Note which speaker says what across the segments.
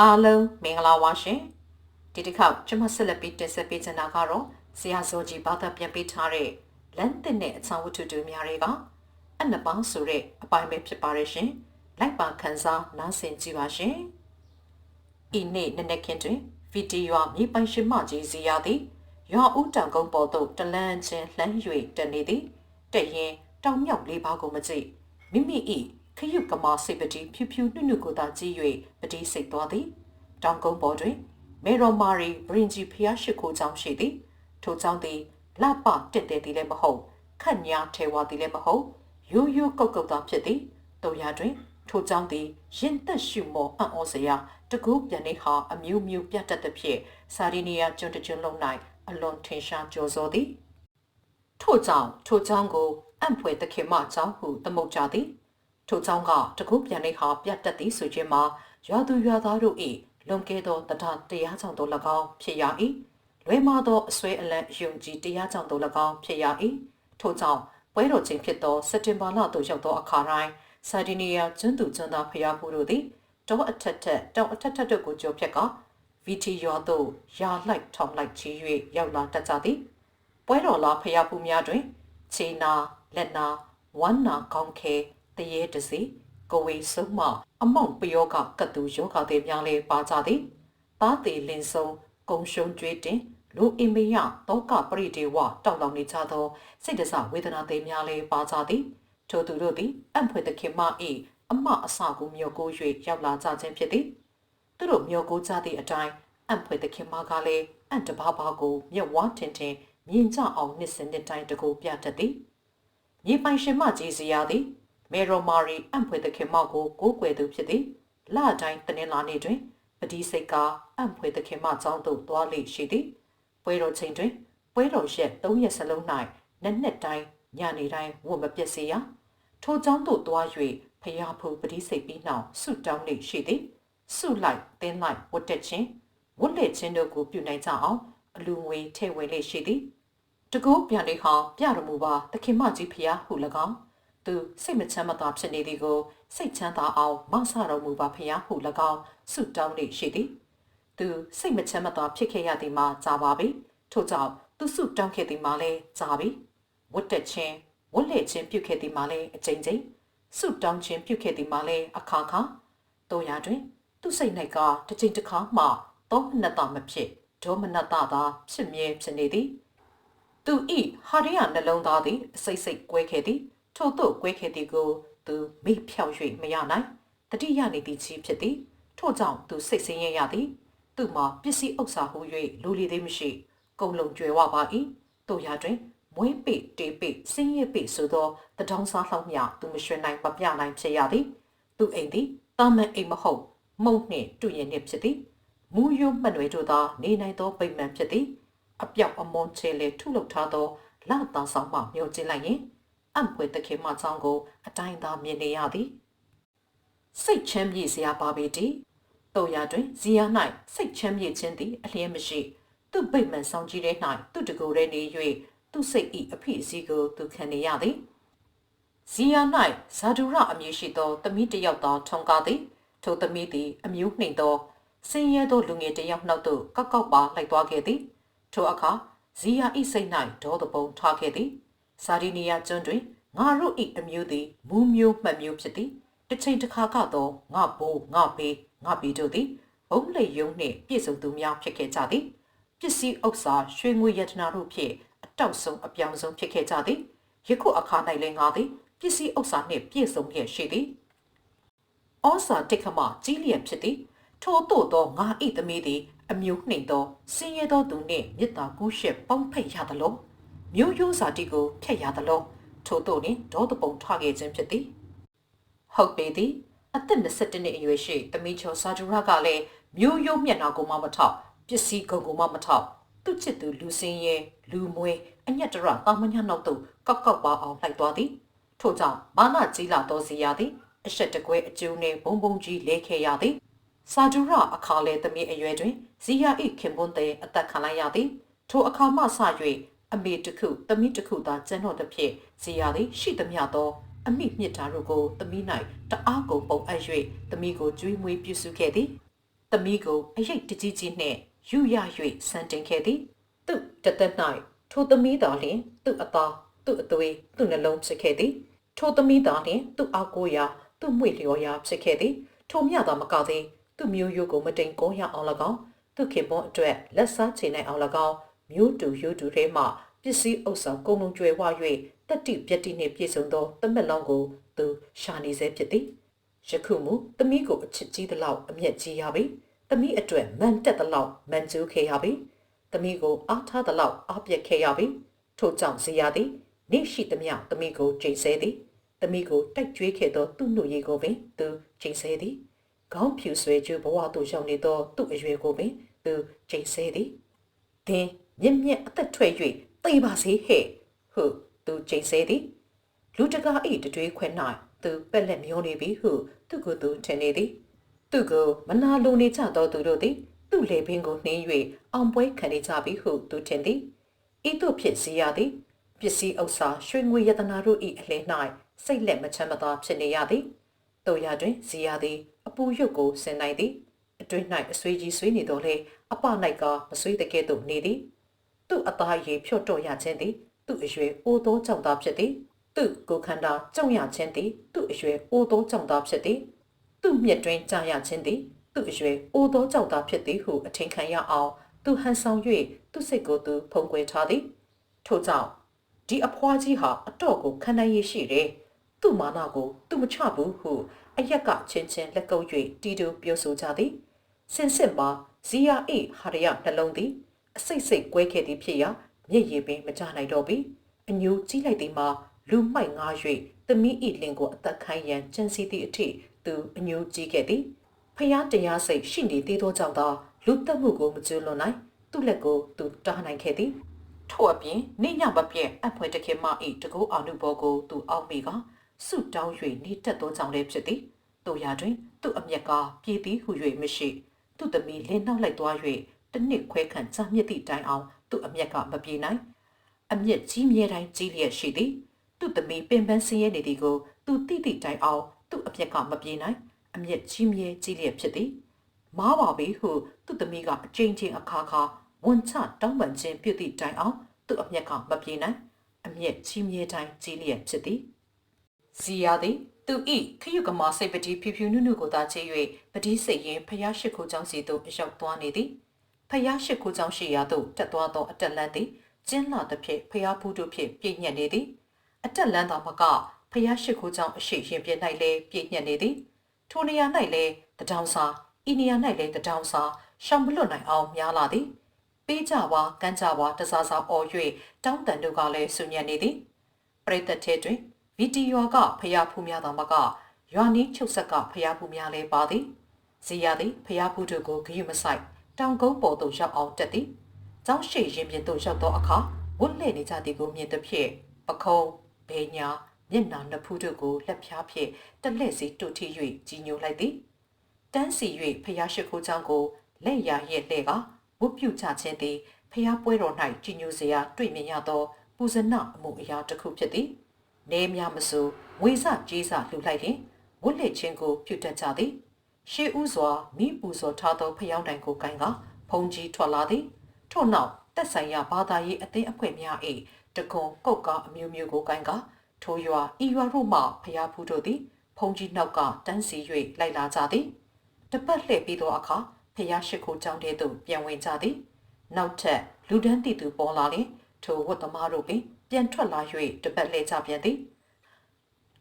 Speaker 1: အားလုံးမင်္ဂလာပါရှင်ဒီတစ်ခေါက်ကျွန်မဆက်လက်ပြီးတင်ဆက်ပေးချင်တာကတော့ဆရာဇော်ကြီးဘာသာပြန်ပေးထားတဲ့လမ်းသစ်နဲ့အချောင်းဝတ္ထုတူများတွေကအနှစ်ပေါင်းဆိုတဲ့အပိုင်းပဲဖြစ်ပါရဲ့ရှင်လိုက်ပါခန်းစားနားဆင်ကြည့်ပါရှင်ဤနေ့နနက်ခင်းတွင်ဗီဒီယိုမြေပိုင်ရှင်မကြီးစီရသည်ရွာဦးတောင်ကုန်းပေါ်သို့တလန်းချင်းလှမ်း၍တက်နေသည်တက်ရင်တောင်မြောက်လေးပါးကိုမကြည့်မိမိ၏ ခရုကမာစိတ်ပတိဖြူဖြူနှုတ်နှုတ်ကိုသာကြည့်၍ပတိစိတ်သွားသည်တောင်ကုန်းပေါ်တွင်မေရော်မာရီဘရင်ဂျီဖျားရှိခိုးကြောင်းရှိသည်ထိုကြောင့်သည်လပတက်တဲ့သည်လည်းမဟုတ်ခန့်ညာထဲဝါသည်လည်းမဟုတ်ရိုးရိုးကုတ်ကုတ်သာဖြစ်သည်တို့ရတွင်ထိုကြောင့်သည်ရင်သက်ရှုမောအံ့ဩစရာတကူပြန်နေဟာအမျိုးမျိုးပြတ်တတ်သဖြင့်စာရီနီယာကျွန်းတကျွန်းလုံး၌အလွန်ထင်ရှားကျော်စောသည်ထို့ကြောင့်ထိုကြောင့်ကိုအံ့ဖွယ်သခင်မကြောင့်ဟုသမုတ်ကြသည် ထိုကြောင့်ကတကူပြန်နေဟာပြတ်တတ်သည်ဆိုခြင်းမှာရွာသူရွာသားတို့၏လွန်ကဲသောတထတရားကြောင့်တို့၎င်းဖြစ်ရ၏လွဲမာသောအစွဲအလန့်ယုံကြည်တရားကြောင့်တို့၎င်းဖြစ်ရ၏ထို့ကြောင့်ပွဲတော်ချိန်ဖြစ်သောစက်တင်ဘာလသို့ရောက်သောအခါတိုင်းဆာဒီနီယာကျွန်းသူကျွန်းသားဖျားဖို့တို့သည်တောအထက်ထက်တောအထက်ထက်တို့ကိုကြော်ဖြက်ကဗီတီရွာသို့ယာလိုက်ထောင်လိုက်ချီ၍ရောက်လာတတ်ကြသည်ပွဲတော်လာဖျားဖို့များတွင်ချေနာလက်နာဝမ်းနာကောင်းခဲ တရေတစီကိုဝေဆုံးမအမောင်ပယောကကတ်သူယောဂသည်များလည်းပါကြသည်သားသေးလင်းဆုံးကုံရှုံကျွေးတင်လူအင်မေယတောကပရိဒေဝတောက်လောင်နေကြသောစိတ်တစဝေဒနာသည်များလည်းပါကြသည်ထိုသူတို့သည်အံ့ဖွယ်သခင်မ၏အမအစကိုမျောကို၍ရောက်လာကြခြင်းဖြစ်သည်သူတို့မျောကိုကြသည့်အတိုင်းအံ့ဖွယ်သခင်မကလည်းအံ့တဘာဘာကိုမျက်ဝါးထင်ထင်မြင်ကြအောင်နှစ်စင်နှစ်တိုင်းတကူပြတတ်သည်မြေပိုင်ရှင်မကြီးစီရသည် မေရိုမာရီအံ့ဖွယ်သခင်မကိုကိုးကွယ်သူဖြစ်သည်လတိုင်းတနင်္လာနေ့တွင်ပတိစိတ်ကအံ့ဖွယ်သခင်မကျောင်းသို့သွားလေရှိသည်ပွဲတော်ချိန်တွင်ပွဲတော်ရက်၃ရက်စလုံး၌နက်နက်တိုင်းညနေတိုင်းဝတ်မပြည့်စေရထိုကျောင်းသို့သွား၍ဖျားဖို့ပတိစိတ်ပြီးနောက်ဆုတောင်းလေရှိသည်ဆုလိုက်တင်းလိုက်ဝတ်တက်ခြင်းဝတ်လက်ခြင်းတို့ကိုပြုနိုင်ကြအောင်အလူငွေထဲ့ဝင်လေရှိသည်တကူပြန်လေးဟောင်းပြတော်မူပါသခင်မကြီးဖျားဟု၎င်း သူစိတ်မချမ်းမသာဖြစ်နေသည်ကိုစိတ်ချမ်းသာအောင်မဆတော်မူပါဖျားဟု၎င်းဆုတောင်းလေရှိသည်သူစိတ်မချမ်းမသာဖြစ်ခဲ့ရသည်မှာကြာပါပြီထို့ကြောင့်သူဆုတောင်းခဲ့သည်မှာလည်းကြာပြီဝတ်တက်ခြင်းဝတ်လက်ခြင်းပြုခဲ့သည်မှာလည်းအကြိမ်ကြိမ်ဆုတောင်းခြင်းပြုခဲ့သည်မှာလည်းအခါခါတို့ရတွင် သူစိတ်၌ကတစ်ချိန်တစ်ခါမှသောမနတမဖြစ်ဒေါမနတသာဖြစ်မြဲဖြစ်နေသည်သူဤဟာရရနှလုံးသားသည်အစိတ်စိတ်ကွဲခဲ့သည် ထို့သို့ကွဲခဲ့သည်ကို သူမိဖြောက်၍မရနိုင်တတိယနေသည်ကြီးဖြစ်သည်ထို့ကြောင့်သူစိတ်ဆင်းရဲရသည်သူမှာပစ္စည်းဥစ္စာဟု၍လူလီသေးမရှိ ကုံလုံးကျွယ်ဝပါ၏တို့ရတွင်မွေးပိတေပိစင်းရပိဆိုသောတထောင်စားလှောက်မြသူမရွှင်နိုင်မပြနိုင်ဖြစ်ရသည်သူအိမ်သည်တာမန်အိမ်မဟုတ်မုံနှင့်တူရင်နှင့်ဖြစ်သည်မူယိုမှတ်ွယ်တို့သာနေနိုင်သောပိမှန်ဖြစ်သည်အပြောက်အမွန်ချေလေထုလုပ်ထားသောလာတာဆောင်မှမျောကျင်းလိုက်ရင် အံ့ဖွယ်သခင်မချောင်းကို အတိုင်းသာမြင်နေရသည်စိတ်ချမ်းမြေ့စရာပါပေတည်းတို့ရတွင်ဇီယာ၌စိတ်ချမ်းမြေ့ခြင်းသည်အလျင်းမရှိ သူ့ဗိတ်မှန်ဆောင်ကြီးတဲ့၌သူ့တကူရဲနေ၍သူ့စိတ်၏အဖိအစည်းကိုသူခံနေရသည်ဇီယာ၌ဇာဒူရအမည်ရှိသောသမီးတစ်ယောက်သာထုံကားသည်ထိုသမီးသည်အမျိုးနှိမ်သောဆင်းရဲသောလူငယ်တစ်ယောက်နောက်သို့ကောက်ကောက်ပါလိုက်သွားခဲ့သည်ထိုအခါဇီယာ၏စိတ်၌ဒေါသပုံထားခဲ့သည် ဆာဒီနီယာကျွန်းတွင်ငါတို့၏အမျိုးသည်မူးမျိုးမှတ်မျိုးဖြစ်သည်တစ်ချိန်တစ်ခါကတော့ငါဘိုးငါဘေးငါဘီတို့သည်ဘုံလေယုံနှင့်ပြည့်စုံသူများဖြစ်ခဲ့ကြသည်ပစ္စည်းဥစ္စာရွှေငွေယတနာတို့ဖြင့်အတောက်ဆုံးအပြောင်ဆုံးဖြစ်ခဲ့ကြသည်ယခုအခါ၌လည်းငါသည်ပစ္စည်းဥစ္စာနှင့်ပြည့်စုံလျက်ရှိသည်ဩစာတိတ်ခမကြီးလျက်ဖြစ်သည်ထို့သောသောငါဤသမီးသည်အမျိုးနှိမ်သောဆင်းရဲသောသူနှင့်မေတ္တာကူးရှက်ပေါင်းဖက်ရသလို မျိုးရိုးစာတိကိုဖျက်ရသလိုထို့သောနှင့်ဒေါသပုံထခဲ့ခြင်းဖြစ်သည်ဟုတ်ပေသည်အသက်22နှစ်အရွယ်ရှိသမီးချောစာဒူရကလည်းမျိုးရိုးမျက်နှာကိုမှမထောက်ပစ္စည်းကုန်ကိုမှမထောက်သူ့ချစ်သူလူစင်းရဲလူမွေအညက်တရတာမညာနောက်သို့ကောက်ကောက်ပါအောင်လိုက်သွားသည်ထို့ကြောင့်မာနကြီးလာသောစီရသည်အဆက်တကွဲအကျိုးနှင့်ဘုံဘုံကြီးလဲခဲ့ရသည်စာဒူရအခါလေသမီးအရွယ်တွင်ဇီယာ၏ခင်ပွန်းတဲ့အသက်ခံလိုက်ရသည်ထိုအခါမှစ၍ အမေတစ်ခုသမီးတစ်ခုသာကျန်တော့သဖြင့်ဇီယာသည်ရှိသမျှသောအမိမြစ်တာတို့ကိုသမီး၌တအားကုန်ပုံအပ်၍သမီးကိုကျွေးမွေးပြုစုခဲ့သည်သမီးကိုအရိတ်တကြီးကြီးနှင့်ယူရ၍ဆန်တင်ခဲ့သည်သူတသက်၌ထိုသမီးသာလျှင်သူ့အသားသူ့အသွေးသူ့နှလုံးဖြစ်ခဲ့သည်ထိုသမီးသာလျှင်သူ့အောက်ကိုရာသူ့မွေလျော်ရာဖြစ်ခဲ့သည်ထိုမြသာမကသည်သူ့မျိုးရိုးကိုမတိမ်ကောရအောင်၎င်းသူခင်ပွန်အတွက်လက်စားချေနိုင်အောင်၎င်း မျိုးတူရိုးတူထဲမှပစ္စည်းဥစ္စာကုန်လုံးကျွဲဝ၍တက်တိပြက်တိနှင့်ပြည့်စုံသောတမက်လောင်းကိုသူရှာနေစေဖြစ်သည်ယခုမူသမီးကိုအချစ်ကြီးသလောက်အမျက်ကြီးရပြီသမီးအတွက်မန်တက်သလောက်မန်ကျိုးခဲ့ရပြီသမီးကိုအားထားသလောက်အားပြက်ခဲ့ရပြီထို့ကြောင့်ဇေယျသည်နေရှိသမျှသမီးကိုချိန်ဆသည်သမီးကိုတိုက်ကြွေးခဲ့သောသူ့နှုတ်ရည်ကိုပင်သူချိန်ဆသည်ခေါင်းဖြူဆွဲကျဘဝသို့ရောက်နေသောသူ့အရွယ်ကိုပင်သူချိန်ဆသည်သင် မြင့်မြင့်အသက်ထွက်၍သိပါစေဟဲ့ဟုသူချိန်ဆသည်လူတကာ၏တတွေးခွဲ၌သူပက်လက်မျောနေပြီဟုသူကိုယ်သူထင်နေသည်သူကိုမနာလိုနေကြသောသူတို့သည်သူ့လေပင်ကိုနှင်း၍အောင်ပွဲခံနေကြပြီဟုသူထင်သည်ဤသို့ဖြစ်စီရသည်ပစ္စည်းဥစ္စာရွှေငွေယတနာတို့၏အလယ်၌စိတ်လက်မချမ်းမသာဖြစ်နေရသည်တို့ရတွင်ဇီယာသည်အပူရုပ်ကိုဆင်နိုင်သည်အတွင်း၌အဆွေးကြီးဆွေးနေတော်လဲအပ၌ကမဆွေးတကဲ့သို့နေသည် သူ့အသားရည်ဖြော့တော့ရခြင်းသည်သူ့အရွယ်အိုးသောကြောင့်သာဖြစ်သည်သူ့ကိုယ်ခန္ဓာကြောင့်ရခြင်းသည်သူ့အရွယ်အိုးသောကြောင့်သာဖြစ်သည်သူ့မျက်တွင်ကြာရခြင်းသည်သူ့အရွယ်အိုးသောကြောင့်သာဖြစ်သည်ဟုအထင်ခံရအောင်သူဟန်ဆောင်၍သူ့စိတ်ကိုသူဖုံးကွယ်ထားသည်ထို့ကြောင့်ဒီအဖွားကြီးဟာအတော့ကိုခံနိုင်ရရှိတယ်သူ့မာနကိုသူမချဘူးဟုအယက်ကချင်းချင်းလက်ကုပ်၍တီတူပြောဆိုကြသည်စင်စစ်မှာဇီယာအေဟာရယနှလုံးသည် အစိတ်စိတ်ကွဲခဲ့သည်ဖြစ်ရာမျက်ရည်ပင်မကြနိုင်တော့ပြီအညိုကြီးလိုက်သည်မှာလူမှိုက်ငား၍သမီးဤလင်ကိုအသက်ခိုင်းရန်ကြံစီသည့်အထိသူအညိုကြီးခဲ့သည်ဖျားတရားစိတ်ရှိနေသေးသောကြောင့်သာလူတက်မှုကိုမကျွလွန်နိုင်သူ့လက်ကိုသူတားနိုင်ခဲ့သည်ထို့အပြင်နေညမပြည့်အဖွယ်တခင်မဤတကူအောင်လူဘောကိုသူအောက်မိကဆုတောင်း၍နေတက်သောကြောင့်လည်းဖြစ်သည်တို့ရာတွင် သူ့အမျက်ကပြည်သည်ဟု၍မရှိ သူ့သမီးလင်းနှောက်လိုက်သွား၍ တနစ်ခွဲခန့်ကြာမြင့်သည့်တိုင်အောင်သူ့အမျက်ကမပြေနိုင်အမျက်ကြီးမြဲတိုင်းကြီးလျက်ရှိသည်သူ့သမီးပင်ပန်းဆင်းရဲနေသည်ကိုသူတိတိတိုင်အောင်သူ့အမျက်ကမပြေနိုင်အမျက်ကြီးမြဲကြီးလျက်ဖြစ်သည်မားပါပြီဟုသူ့သမီးကအကြိမ်ချင်းအခါခါဝန်ချတောင်းပန်ခြင်းပြုသည့်တိုင်အောင်သူ့အမျက်ကမပြေနိုင်အမျက်ကြီးမြဲတိုင်းကြီးလျက်ဖြစ်သည်ဇီယာသည်သူဤခရုကမာစိတ်ပတိဖြူဖြူနုနုကိုသာချေ၍ပတိစိတ်ရင်ဖျားရှိခိုးကြောင်းစီသို့ရောက်သွားနေသည် ဖျားရှိခိုးကြောင်းရှိရာသို့တက်သွားသောအတက်လန်းသည်ကျင်းလာသဖြင့်ဖျားဖူးတို့ဖြင့်ပြည့်ညက်နေသည်အတက်လန်းသာမကဖျားရှိခိုးကြောင်းအရှိရင်ပြည့်၌လည်းပြည့်ညက်နေသည်ထိုနေရာ၌လည်းတဒေါင်စာဤနေရာ၌လည်းတဒေါင်စာရှောင်မလွတ်နိုင်အောင်များလာသည်ပေးကြပါကမ်းကြပါတစားစားအော်၍တောင်းတန်တို့ကလည်းဆူညံနေသည်ပရိသတ်ထဲတွင်ဗီတီယိုကဖျားဖူးများသာမကရွာနီးချုပ်ဆက်ကဖျားဖူးများလည်းပါသည်ဇီယာသည်ဖျားဖူးတို့ကိုဂရုမစိုက် တောင်ကုန်းပေါ်သို့ရောက်အောင်တက်သည်။ကျောင်းရှိရင်ပြင်သို့ရောက်သောအခါဝတ်လှည့်နေကြသည်ကိုမြင်သဖြင့်ပခုံးဘေညာမျက်နှာနှစ်ဖူးတို့ကိုလက်ဖြားဖြင့်တလှည့်စီတုတ်ထီ၍ကြီးညိုလိုက်သည်။တန်းစီ၍ဖျားရှိခိုးချောင်းကိုလက်ရရဲ့လှဲ့ကဝတ်ပြုချခြင်းသည်ဖျားပွဲတော်၌ကြီးညိုစရာတွေ့မြင်ရသောပူဇနအမှုအရာတစ်ခုဖြစ်သည်။နေများမဆိုဝေစကြီးစလှူလိုက်ရင်ဝတ်လက်ချင်းကိုပြုတ်တက်ကြသည်။ ရှေးဥစွာမိပူဇော်ထားသောဖျောင်းတိုင်ကိုကိုင်ကဖုန်ကြီးထွက်လာသည်ထို့နောက်တက်ဆိုင်ရာဘာသာရေးအသင်းအဖွဲ့များ၏တကွန်ကုတ်ကားအမျိုးမျိုးကိုကိုင်ကထိုရွာဤရွာတို့မှဖျားဖူးတို့သည်ဖုန်ကြီးနောက်ကတန်းစီ၍လိုက်လာကြသည်တပတ်လှည့်ပြီးသောအခါဖျားရှိခိုးကြောင်းတဲသို့ပြန်ဝင်ကြသည်နောက်ထပ်လူဒန်းတီသူပေါ်လာလျင်ထိုဝတ်သမားတို့ပင်ပြန်ထွက်လာ၍တပတ်လှည့်ကြပြန်သည်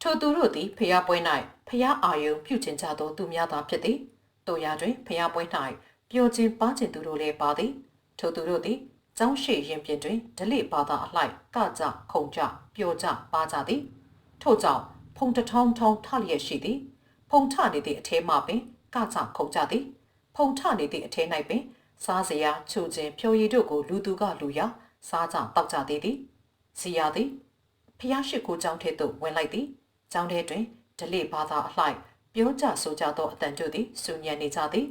Speaker 1: ထိုသူတို့သည်ဖျားပွဲ၌ဖျားအာယုံပြုကျင်ကြသောသူများသာဖြစ်သည်တို့ရာတွင်ဖျားပွဲ၌ပျော်ခြင်းပါခြင်းသူတို့လည်းပါသည်ထိုသူတို့သည်ကျောင်းရှိရင်ပြင်တွင်ဒလိဘာသာအလိုက်ကကြခုံကြပျော်ကြပါကြသည်ထို့ကြောင့်ဖုံတထောင်းထောင်းထလျက်ရှိသည်ဖုံထနေသည့်အထဲမှပင်ကကြခုံကြသည်ဖုံထနေသည့်အထဲ၌ပင်စားစရာချိုခြင်းဖြိုရည်တို့ကိုလူသူကလူရစားကြတောက်ကြသေးသည်စီရသည်ဖျားရှိခိုးကြောင်းထဲသို့ဝင်လိုက်သည် ကျောင်းထဲတွင်ဒလိဘာသာအလှိုက်ပြောကြဆိုကြသောအတန်တို့သည်စူညံနေကြသည်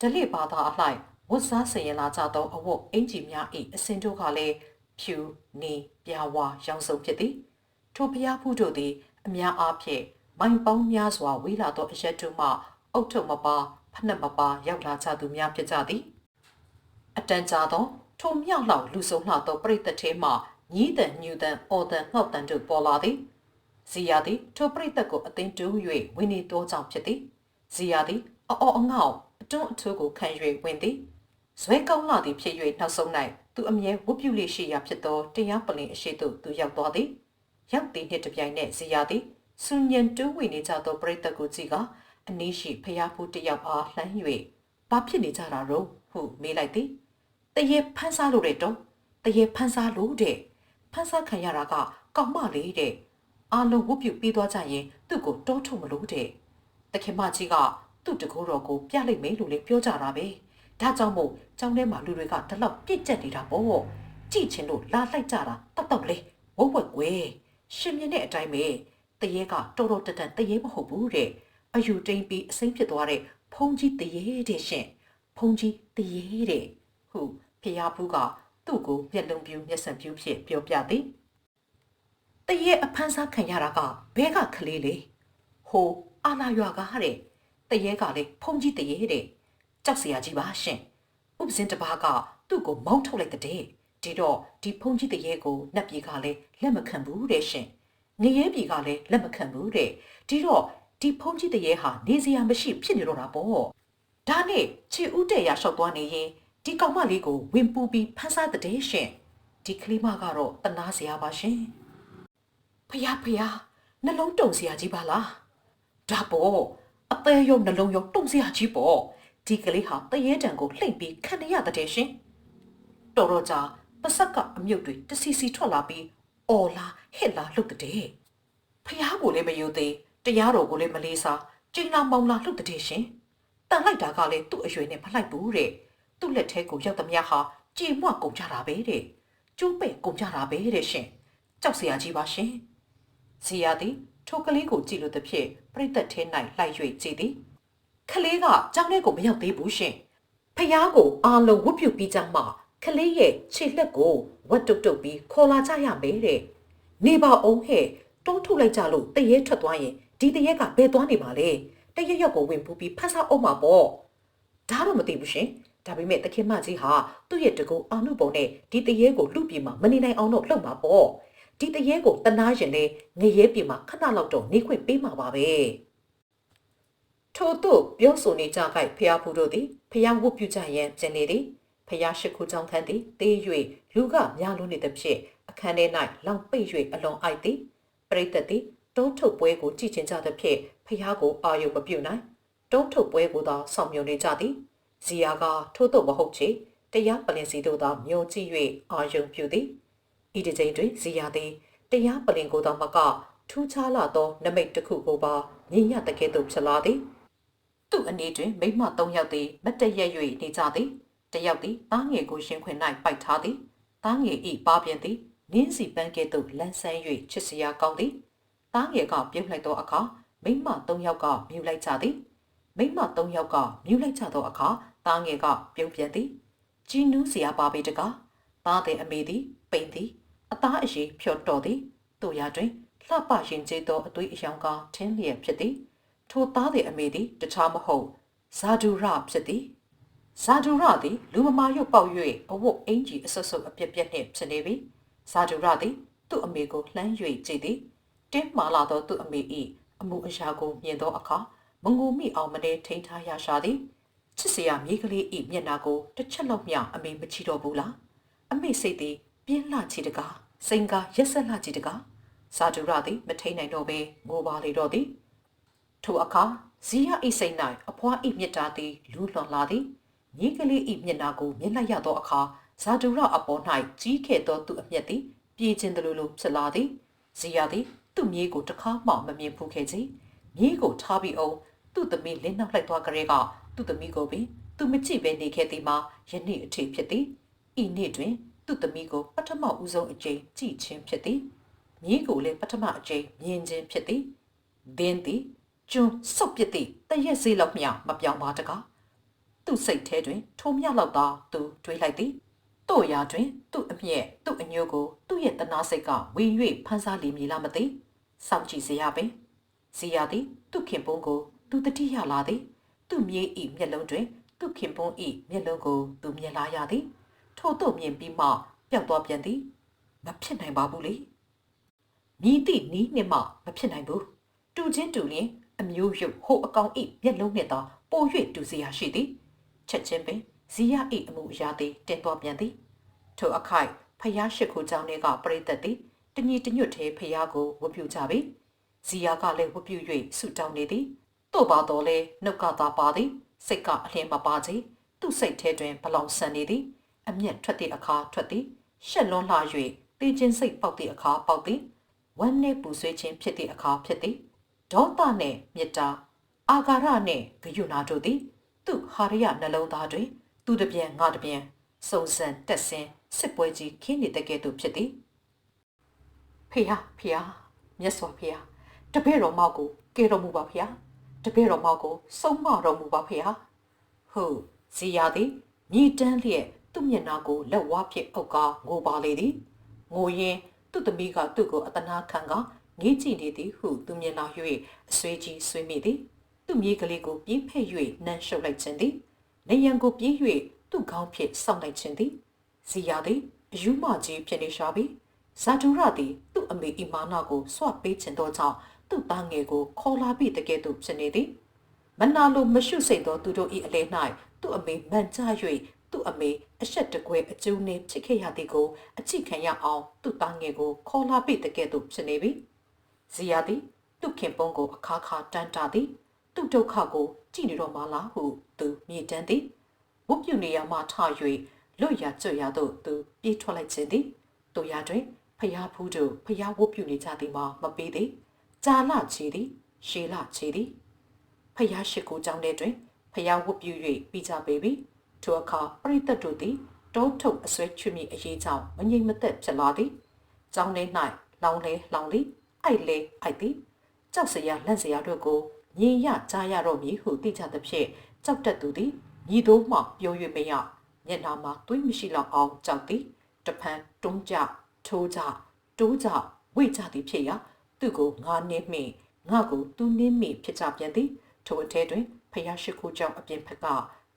Speaker 1: ဒလိဘာသာအလှိုက်ဝတ်စားဆင်ရလာကြသောအဝတ်အင်ဂျီများ၏အစင်တို့ကလည်းဖြူနေပြာဝါရောင်စုံဖြစ်သည်ထိုဖျားဖူးတို့သည်အများအားဖြင့်မိုင်ပေါင်းများစွာဝေးလာသောအရက်တို့မှအုတ်ထုံမပါဖဖနှက်မပါရောက်လာကြသူများဖြစ်ကြသည်အတန်ကြာသောထိုမြောက်လောက်လူဆုံလှသောပြိတ္တထဲမှညီးတန်ညူတန်အော်တန်ငှောက်တန်တို့ပေါ်လာသည် ဇီယာသည်ထိုပြိတ္တကိုအသိတူး၍ဝင်နေသောကြောင့်ဖြစ်သည်ဇီယာသည်အော်အော်အငေါအတွန်းအထူးကိုခံ၍ဝင်သည်ဇွဲကောင်းလာသည်ဖြစ်၍နောက်ဆုံး၌သူအမြဲဝတ်ပြုလေးရှိရာဖြစ်သောတရားပလင်အရှိသို့သူရောက်သွားသည်ရောက်သည်နှင့်တပြိုင်နက်ဇီယာသည်ဆူညံတူးဝင်နေကြသောပြိတ္တကိုကြည့်ကအနည်းရှိဖျားဖူးတစ်ယောက်အားလှမ်း၍ဘာဖြစ်နေကြတာရောဟုမေးလိုက်သည်တရေဖန်းစားလို့တဲ့တော့တရေဖန်းစားလို့တဲ့ဖန်းစားခံရတာကကောက်မလေးတဲ့ အာလုံးဝတ်ပြုပြီးသွားကြရင်သူ့ကိုတောထုတ်မလို့တဲ့တခင်မကြီးကသူ့တကိုးတော်ကိုပြလိုက်မယ်လို့လည်းပြောကြတာပဲဒါကြောင့်မို့ကျောင်းထဲမှာလူတွေကတလောက်ပြစ်ကျက်နေတာပေါ့ကြည့်ချင်လို့လာလိုက်ကြတာတောက်တောက်လေးဝက်ဝက်ကွယ်ရှင်မြင်တဲ့အတိုင်းပဲတရေကတော်တော်တတန်တရေမဟုတ်ဘူးတဲ့အယူတိန်ပြီးအစိမ့်ဖြစ်သွားတဲ့ဖုံးကြီးတရေတဲ့ရှင်ဖုံးကြီးတရေတဲ့ဟုဖျားဖူးကသူ့ကိုမျက်လုံးပြူမျက်စံပြူဖြင့်ပြောပြသည် တရေအဖမ်းစားခံရတာကဘဲကကလေးလေဟိုအာလာရွာကတဲ့တရေကလေဖုံးကြီးတရေတဲ့ကြောက်စရာကြီးပါရှင်ဥပစင်တစ်ပါးကသူ့ကိုမောင်းထုတ်လိုက်တဲ့ဒီတော့ဒီဖုံးကြီးတရေကိုနတ်ပြည်ကလည်းလက်မခံဘူးတဲ့ရှင်ငရဲပြည်ကလည်းလက်မခံဘူးတဲ့ဒီတော့ဒီဖုံးကြီးတရေဟာနေစရာမရှိဖြစ်နေတော့တာပေါ့ဒါနဲ့ခြေဥတဲ့ရလျှောက်သွားနေရင်ဒီကောင်မလေးကိုဝင်ပူပြီးဖမ်းစားတဲ့ရှင်ဒီကလေးမကတော့တနာစရာပါရှင် ဖယားဖယားနှလုံးတုံစရာကြီးပါလားဒါပေါ့အသေးရုံနှလုံးရုံတုံစရာကြီးပေါ့ဒီကလေးဟာတရေတံကိုလှိမ့်ပြီးခံရရတဲ့ရှင်တော်တော်ကြာပစက်ကအမြုပ်တွေတစီစီထွက်လာပြီးအော်လာဟစ်လာလှုပ်တဲ့ဖះကိုလည်းမယုံသေးတရားတော်ကိုလည်းမလေးစားကျင်းလာမောင်လာလှုပ်တဲ့ရှင်တန်လိုက်တာကလည်းသူ့အရွယ်နဲ့မလိုက်ဘူးတဲ့သူ့လက်ထဲကိုရောက်သမျှဟာကြေမွကုန်ကြတာပဲတဲ့ကျိုးပဲ့ကုန်ကြတာပဲတဲ့ရှင်ကြောက်စရာကြီးပါရှင် ဇီယာသည်ထိုကလေးကိုကြည့်လို့တစ်ဖြစ်ပြိသက်ထဲ၌လိုက်၍ကြည့်သည်ခလေးကကြောင်းထဲကိုမရောက်သေးဘူးရှင်ဖះကိုအာလုံးဝတ်ပြုတ်ပြီးကြမှာခလေးရဲ့ခြေလက်ကိုဝတ်တုတ်တုတ်ပြီးခေါ်လာကြရမယ်တဲ့နေပါအောင်ဟဲ့တိုးထုတ်လိုက်ကြလို့တရေထွက်သွားရင်ဒီတရက်ကဘယ်သွားနေပါလဲတရက်ရက်ကိုဝင်ပူပြီးဖတ်စားအောင်မှာပေါ့ဒါတော့မသိဘူးရှင်ဒါပေမဲ့တခင်မကြီးဟာသူ့ရဲ့တကူအာနုပုံနဲ့ဒီတရေကိုလှုပ်ပြီးမှမနေနိုင်အောင်တော့လှုပ်မှာပေါ့ ဒီတရေကိုတနာရင်လေငရဲပြေမှာခဏလောက်တော့နေခွင့်ပေးမှာပါပဲထို့သို့ပြောဆိုနေကြခိုက်ဖျားဖူးတို့သည်ဖျားဝတ်ပြုကြရန်ပြင်နေသည်ဖျားရှိခိုးကြောင့်ခန်းသည်တေး၍လူကများလုံးနေသဖြင့်အခန်းထဲ၌လောင်ပိတ်၍အလွန်အိုက်သည်ပရိသတ်သည်တုံးထုတ်ပွဲကိုကြည့်ချင်ကြသဖြင့်ဖျားကိုအာရုံမပြုနိုင်တုံးထုတ်ပွဲကိုသာဆောင်မြုံနေကြသည်ဇီယာကထို့သို့မဟုတ်ချေတရားပလင်စီတို့သာမျောကြည့်၍အာရုံပြုသည် ဤတစ်ချိန်တွင်ဇီယာသည်တရားပလင်ကိုသာမကထူးခြားလာသောနမိတ်တစ်ခုကိုပါမြင်ရတကယ်သို့ဖြစ်လာသည်သူ့အနေတွင်မိမ၃ယောက်သည်မတ်တရက်၍နေကြသည်တယောက်သည်သားငယ်ကိုရှင်ခွင်၌ပိုက်ထားသည်သားငယ်ဤပါပြန်သည်နင်းစီပန်းကဲ့သို့လန်းဆန်း၍ချစ်စရာကောင်းသည်သားငယ်ကပြုတ်လိုက်သောအခါမိမ၃ယောက်ကမြူလိုက်ကြသည်မိမ၃ယောက်ကမြူလိုက်ကြသောအခါသားငယ်ကပြုတ်ပြန်သည်ကြီးနူးစရာပါပေတကားသားတဲ့အမေသည်ပိန်သည် အသားအရေးဖြော်တော်သည်တို့ရတွင်လှပရင်ကျဲသောအသွေးအယောင်ကထင်းလျက်ဖြစ်သည်ထိုသားတဲ့အမေသည်တခြားမဟုတ်ဇာဒူရဖြစ်သည်ဇာဒူရသည်လူမမာရုပ်ပေါက်၍အဝတ်အင်ကြီးအဆွတ်ဆွတ်အပြက်ပြက်နှင့်ဖြစ်နေပြီဇာဒူရသည်သူ့အမေကိုလှမ်း၍ကြည့်သည်တင်းမာလာသောသူ့အမေ၏အမှုအရာကိုမြင်သောအခါမငူမိအောင်မနေထိန်ထားရရှာသည်ချစ်စရာမြေကလေး၏မျက်နာကိုတစ်ချက်လောက်မျှအမေမချီတော့ဘူးလားအမေစိတ်သည် ပြင်းလှချီတကားစိန်ကာရက်ဆက်လှချီတကားဇာဒူရသည်မထိန်နိုင်တော့ဘဲငိုပါလေတော့သည်ထိုအခါဇီယာဤစိတ်၌အဖွားဤမြတ်တာသည်လူးလွန်လာသည်မြေကလေးဤမျက်နာကိုမြင်လိုက်ရသောအခါဇာဒူရအပေါ်၌ကြီးခဲ့သောသူအမျက်သည်ပြေးခြင်းတလူလိုဖြစ်လာသည်ဇီယာသည်သူ့မြေကိုတခါမှမမြင်ဖူးခဲ့ချေမြေကိုထားပြီးအောင်သူ့သမီးလင်းနှောက်လိုက်သွားကြတဲ့ကသူ့သမီးကိုပင်သူမကြည့်ပဲနေခဲ့သည်မှာယနေ့အထိဖြစ်သည်ဤနေ့တွင် သူ့သမီးကိုပထမဦးဆုံးအကြိမ်ကြည့်ခြင်းဖြစ်သည်မြေကိုလည်းပထမအကြိမ်မြင်ခြင်းဖြစ်သည်ဒင်းသည်ကျွန်းဆုတ်ပစ်သည့်တရက်စေးလောက်မျှမပြောင်းပါတကားသူ့စိတ်ထဲတွင်ထိုးမြလောက်သာသူတွေးလိုက်သည်တို့ရာတွင် သူ့အမျက်သူ့အညိုးကို သူ့ရဲ့တနာစိတ်ကဝေ၍ဖန်းစားလိမ့်မည်လားမသိစောင့်ကြည့်စေရပင်ဇီယာသည် သူ့ခင်ပွန်းကို သူတတိယလာသည် သူ့မြေဤမျက်လုံးတွင် သူ့ခင်ပွန်းဤမျက်လုံးကို သူမြင်လာရသည် ထို့သို့မြင်ပြီးမှပျောက်သွားပြန်သည်မဖြစ်နိုင်ပါဘူးလေမြည်သည့်နီးနှင့်မှမဖြစ်နိုင်ဘူးတူချင်းတူလျင်အမျိုးရုပ်ဟိုအကောင်ဤမျက်လုံးနှင့်သာပို၍တူစရာရှိသည်ချက်ချင်းပင်ဇီယဤအမှုအရာသည်တင်သွားပြန်သည်ထိုအခိုက်ဖျားရှိခိုးကြောင်းတွေကပရိသတ်သည်တညီတညွတ်သေးဖျားကိုဝတ်ပြုကြပြီဇီယာကလည်းဝတ်ပြု၍ဆုတောင်းနေသည်တို့ပါတော်လဲနှုတ်ကသာပါသည်စိတ်ကအလင်းမပါချေသူ့စိတ်ထဲတွင်ဘလောင်ဆန်နေသည် အမျက်ထွက်သည့်အခါထွက်သည်ရှက်လွန်းလာ၍တေးချင်းစိတ်ပေါက်သည့်အခါပေါက်သည်ဝမ်းနှင့်ပူဆွေးခြင်းဖြစ်သည့်အခါဖြစ်သည်ဒေါသနှင့်မေတ္တာအာဃာရနှင့်ဂယုဏတို့သည် သူ့ဟာရယနှလုံးသားတွင် သူတပြန်ငါတပြန်စုံစံတက်ဆင်းစစ်ပွဲကြီးခင်းနေတဲ့ကဲ့သို့ဖြစ်သည်ဖေဟာဖေဟာမြတ်စွာဘုရားတပည့်တော်မောက်ကိုကယ်တော်မူပါဖေဟာတပည့်တော်မောက်ကိုဆုံးမတော်မူပါဖေဟာဟုတ်ဇီယာသည်မြည်တမ်းလျက် သူ့မျက်နှာကိုလက်ဝါးဖြင့်အုပ်ကားငိုပါလေသည်ငိုရင်းသူ့သမီးကသူ့ကိုအတနာခံကငေးကြည့်နေသည်ဟုသူမျက်နှာ၍အဆွေးကြီးဆွေးမိသည်သူ့မြေးကလေးကိုပြေးဖက်၍နမ်းရှုပ်လိုက်ခြင်းသည်နေရန်ကိုပြေး၍သူ့ခေါင်းဖြင့်စောင့်လိုက်ခြင်းသည်ဇီယာသည်အယူမကြီးဖြစ်နေရှာပြီးဇာဒူရသည်သူ့အမေအီမာနာကိုစွတ်ပေးခြင်းသောကြောင့်သူ့သားငယ်ကိုခေါ်လာပြီးတကယ်သူဖြစ်နေသည်မနာလိုမရှုစိတ်သောသူတို့၏အလဲ၌သူ့အမေမှန်ကြ၍ သူ့အမေအဆက်တကွဲအကျိုးနှင့်ဖြစ်ခဲ့ရသည်ကိုအချိခံရအောင်သူ့သားငယ်ကိုခေါ်လာပြီးတကယ်သူဖြစ်နေပြီဇီယာသည်သူ့ခင်ပွန်းကိုအခါခါတန်းတာသည်သူ့ဒုက္ခကိုကြည်နေတော့မလားဟုသူမြေတမ်းသည်ဝတ်ပြုနေရမှထ၍လွတ်ရကြွရသို့သူပြေးထွက်လိုက်ခြင်းသည်တို့ရတွင်ဖျားဖူးတို့ဖျားဝတ်ပြုနေကြသည်မှာမပေးသည်ကြာလချေသည်ရှေလချေသည်ဖျားရှိကိုကြောင်းတဲ့တွင်ဖျားဝတ်ပြု၍ပြီးကြပေပြီ ထိုအခါပရိသတ်တို့သည်တောထုတ်အစွဲချွမိအရေးကြောင့်မငြိမ်မသက်ဖြစ်လာသည်ကြောင်းလေး၌လောင်လေလောင်သည်အိုက်လေအိုက်သည်ကြောက်စရာလက်စရာတို့ကိုမြင်ရကြားရတော့မည်ဟုသိကြသဖြင့်ကြောက်တတ်သူသည်ညီတို့မှပြော၍မရမျက်နှာမှာသွေးမရှိလောက်အောင်ကြောက်သည်တဖန်တွန်းကြထိုးကြတိုးကြဝိကြသည်ဖြစ်ရာသူ့ကိုငါနှင်းမိငါကိုသူနှင်းမိဖြစ်ကြပြန်သည်ထိုအထဲတွင်ဖယားရှိခိုးကြောင့်အပြင်ဖက်က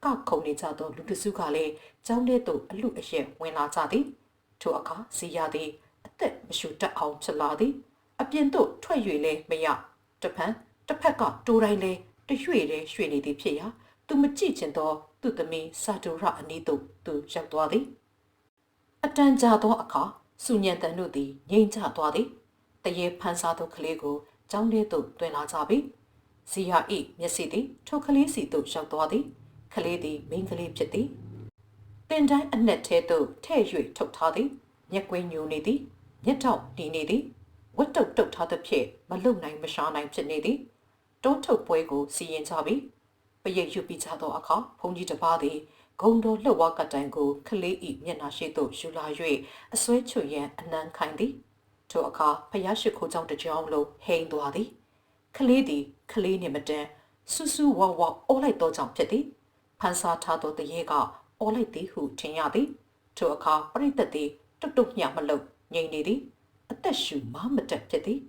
Speaker 1: ကခုံနေကြသောလူတစုကလည်းကျောင်းထဲသို့အလူအရက်ဝင်လာကြသည်ထိုအခါစီရသည်အသက်မရှူတတ်အောင်ဖြစ်လာသည်အပြင်သို့ထွက်၍လဲမရတဖန်တစ်ဖက်ကတိုးတိုင်းလဲတရွေ့လဲရွှေ့နေသည်ဖြစ်ရာသူမကြည့်ချင်သောသူ့သမီးစာတူရအနီးသို့သူရောက်သွားသည်အတန်ကြာသောအခါစုညံတန်တို့သည်ငြိမ်ချသွားသည်တရေဖန်ဆာသောကလေးကိုကျောင်းထဲသို့တွင်လာကြပြီဇီယာဤမျက်စိသည်ထိုကလေးစီသို့ရောက်သွားသည် ကလေးသည်မိန်းကလေးဖြစ်သည်တင်တိုင်းအနက်ထဲသို့ထဲ့၍ထုတ်ထားသည်မျက်ကွင်းညိုနေသည်မျက်ထောက်တီနေသည်ဝတ်တုတ်တုတ်ထားသည်ဖြင့်မလုံနိုင်မရှာနိုင်ဖြစ်နေသည်တွန်းထုတ်ပွဲကိုစီရင်ကြပြီပရိတ်ယူပြီးကြသောအခါဘုန်းကြီးတစ်ပါးသည်ဂုံတော်လှုပ်ဝါကတိုင်ကိုခလေးဤမျက်နှာရှိသို့ယူလာ၍အစွဲချွရန်အနံခိုင်သည်ထိုအခါဖယားရှိခိုးကြောင့်တကြောင်လုံးဟိန်သွားသည်ခလေးသည်ခလေးနှင့်မတန်ဆူဆူဝါဝါအော်လိုက်သောကြောင့်ဖြစ်သည် ဖန်ဆာထားသောတရေကအော်လိုက်သည်ဟုထင်ရသည်ထိုအခါပရိသတ်သည်တွတ်တွတ်ညမလို့ငြိမ်နေသည်အသက်ရှူမမတက်ဖြစ်သည်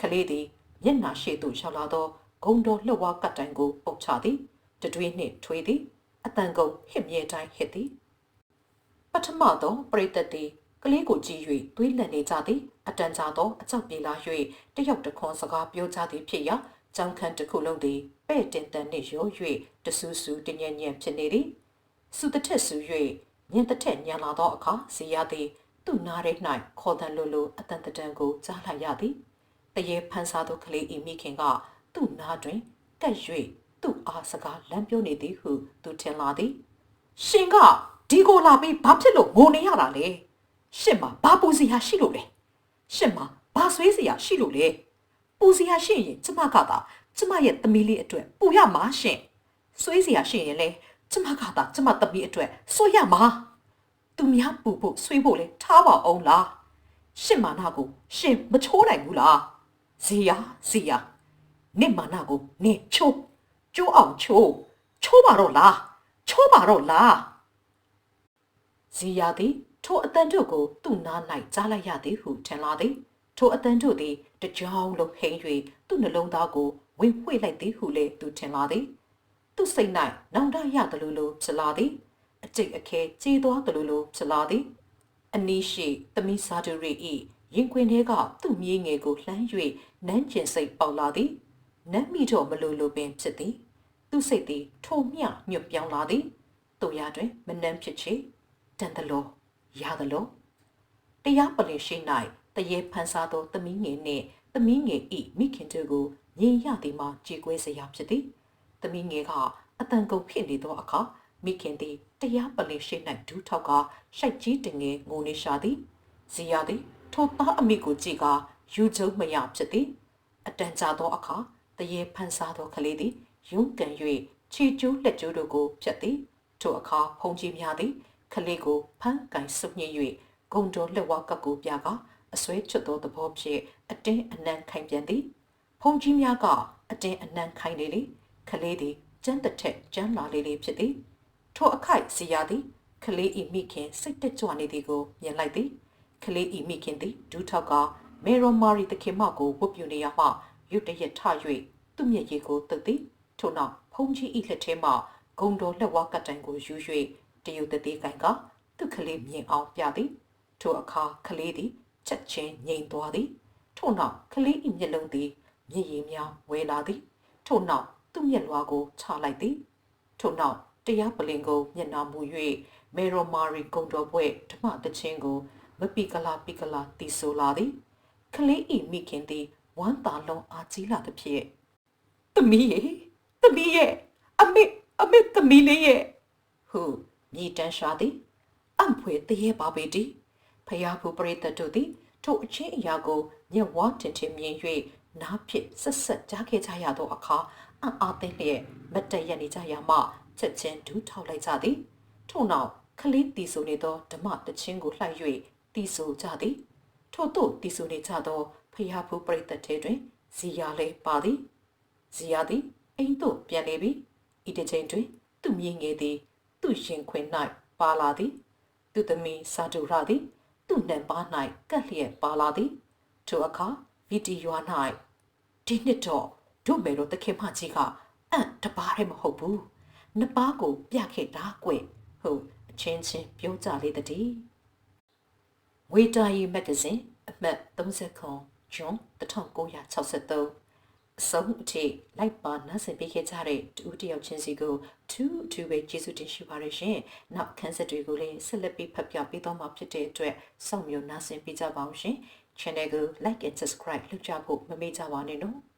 Speaker 1: ခလေးသည်မျက်နှာရှိသို့ရောက်လာသောဂုံတော်လှုပ်ဝါကတိုင်ကိုပုတ်ချသည်တတွေးနှင့်ထွေးသည်အတန်ကုန်ဟစ်မြဲတိုင်းဟစ်သည်ပထမသောပရိသတ်သည်ကလေးကိုကြည့်၍သွေးလန့်နေကြသည်အတန်ကြာသောအကြောက်ပြေလာ၍တယောက်တခွန်စကားပြောကြသည်ဖြစ်ရာ ကြောင်ခန့်တစ်ခုလုံးသည်ပဲ့တင်တန်နှင့်ရော၍တဆူဆူတညံ့ညံ့ဖြစ်နေသည်စုတထက်ဆူ၍ညင်တထက်ညံလာသောအခါဇီရသည်သူ့နားထဲ၌ခေါ်တန်လိုလိုအတန်တန်ကိုကြားလိုက်ရသည်တရေဖန်ဆာသောကလေးဤမိခင်ကသူ့နားတွင်ကပ်၍သူ့အားစကားလမ်းပြောနေသည်ဟုသူထင်လာသည်ရှင်ကဒီကိုလာပြီးဘာဖြစ်လို့ငိုနေရတာလဲရှင်မဘာပူစီဟာရှိလို့လဲရှင်မဘာဆွေးစီဟာရှိလို့လဲ ပူစီဟာရှိရင်ကျမကသာကျမရဲ့သမီးလေးအတွက်ပူရမှာရှင်ဆွေးစီဟာရှိရင်လေကျမကသာကျမသမီးအတွက်ဆွေးရမှာသူများပူဖို့ဆွေးဖို့လဲထားပါအောင်လားရှင်မာနာကိုရှင်မချိုးနိုင်ဘူးလားဇီယာဇီယာနင့်မာနာကိုနင့်ချိုးကျိုးအောင်ချိုးချိုးပါတော့လားချိုးပါတော့လားဇီယာသည်ထိုအတန်တို့ကိုသူ့နား၌ကြားလိုက်ရသည်ဟုထင်လာသည် ထိုအတန်တို့သည်တကြောင်လုံးဟိမ့်၍သူ့နှလုံးသားကိုဝင်ဝှေ့လိုက်သည်ဟုလည်းသူထင်လာသည်သူ့စိတ်၌နောင်တရတယ်လို့လို့ဖြစ်လာသည်အကျိတ်အခဲကြေးသွားတယ်လို့လို့ဖြစ်လာသည်အနီးရှိသမီးစာတူရီဤရင်ခွင်ထဲကသူ့မြေးငယ်ကိုလှမ်း၍နန်းကျင်စိတ်ပေါက်လာသည်နမ်းမိတော့မလို့လို့ပင်ဖြစ်သည် သူ့စိတ်သည်ထိုမျှညွတ်ပြောင်းလာသည်တို့ရတွင်မနှမ်းဖြစ်ချေတန်တလို့ရသလို့တရားပလင်ရှိ၌ တရေဖန်ဆာသောသမီးငယ်နှင့်သမီးငယ်ဤမိခင်တို့ကိုညင်ရသည်မှာကြေကွဲစရာဖြစ်သည်သမီးငယ်ကအတန်ကုန်ဖြစ်နေသောအခါမိခင်သည်တရားပလင်ရှိ၌ဒူးထောက်ကရှိုက်ကြီးတင်ငယ်ငိုနေရှာသည်ဇီယာသည်ထိုသားအမိကိုကြည့်ကာယူကျုံမရဖြစ်သည်အတန်ကြာသောအခါတရေဖန်ဆာသောကလေးသည်ရုန်းကန်၍ခြေကျိုးလက်ကျိုးတို့ကိုဖြတ်သည်ထိုအခါဖုန်ကြီးများသည်ကလေးကိုဖမ်းကန်ဆုပ်ညှိ၍ဂုံတော်လက်ဝါကပ်ကိုပြက အဆွဲချွတ်သောသဘောဖြင့်အတင်းအနှံခိုင်ပြန်သည်ဖုန်ကြီးများကအတင်းအနှံခိုင်လေလေကလေးသည်ကျန်းတစ်ထက်ကျန်းလာလေလေဖြစ်သည်ထိုအခိုက်စီရသည်ကလေးဤမိခင်စိတ်တက်ကြွနေသည်ကိုမြင်လိုက်သည်ကလေးဤမိခင်သည်ဒူးထောက်ကမေရိုမာရီတခင်မကိုဝတ်ပြူနေရမှရွတ်တရက်ထ၍သူ့မျက်ရည်ကိုတုပ်သည်ထို့နောက်ဖုန်ကြီးဤလက်ထဲမှဂုံတော်လက်ဝါးကတိုင်ကိုယူ၍တရုတ်တသေးကန်ကသူ့ကလေးမြင်အောင်ပြသည်ထိုအခါကလေးသည် ချက်ချင်းငြိမ်သွားသည် ထို့နောက်ကလေးဤမျက်လုံးသည်မျက်ရည်များဝဲလာသည်ထို့နောက်သူ့မျက်လွှာကိုချလိုက်သည်ထို့နောက်တရားပလင်ကိုမျက်နှာမူ၍မေရိုမာရီဂုံတော်ဘွဲ့ဓမ္မတချင်းကိုမပိကလာပိကလာတီဆိုလာသည်ကလေးဤမိခင်သည်ဝမ်းသာလုံးအားကြီးလာသည်ဖြင့်သမီးရဲ့သမီးရဲ့အမေအမေသမီးလေးရဲ့ဟုမြည်တမ်းရှာသည်အံဖွေတရေပါပေတီ ဖယားဖူပရိသတ်တို့သည်ထိုအချင်းအရာကိုညက်ဝါတင်တင်မြင်၍နားဖြစ်ဆက်ဆက်ကြားခဲ့ကြရသောအခါအံ့အားသင့်လျက်မတ်တရက်နေကြရမှချက်ချင်းဒူးထောက်လိုက်ကြသည်ထို့နောက်ကလေးတီဆိုနေသောဓမ္မတချင်းကိုလှိုက်၍တီဆိုကြသည်ထို့သို့တီဆိုနေကြသောဖယားဖူပရိသတ်ထဲတွင်ဇီယာလည်းပါသည်ဇီယာသည်အိမ်သို့ပြန်လေပြီဤတစ်ချိန်တွင် သူ့မြင်ငယ်သည် သူ့ရင်ခွင်၌ပါလာသည်သူ့သမီးစာတူရသည် သူ့နှံပါ၌ကပ်လျက်ပါလာသည်ထိုအခါဗီဒီယို၌ဒီနှစ်တော့တို့မယ်တို့တခင်မကြီးကအံ့တပားရဲမဟုတ်ဘူးနှစ်ပါးကို ပြခဲ့တာကွဟုတ်အချင်းချင်းပြောကြလေတည်းဝေတာရီမဂ္ဂဇင်းအမှတ်30ခွန်ဂျွန်1963 အဆုံးအထိလိုက်ပါနားဆင်ပေးခဲ့ကြတဲ့တူတယောက်ချင်းစီကို2 2ပဲကျေးဇူးတင်ရှိပါရရှင်။နောက်ခန်းဆက်တွေကိုလည်းဆက်လက်ပြီးဖတ်ပြပေးသွားမှာဖြစ်တဲ့အတွက်စောင့်မျှော်နားဆင်ပေးကြပါအောင်ရှင်။ Channel ကို like and subscribe လုပ်ကြဖို့မမေ့ကြပါနဲ့နော်။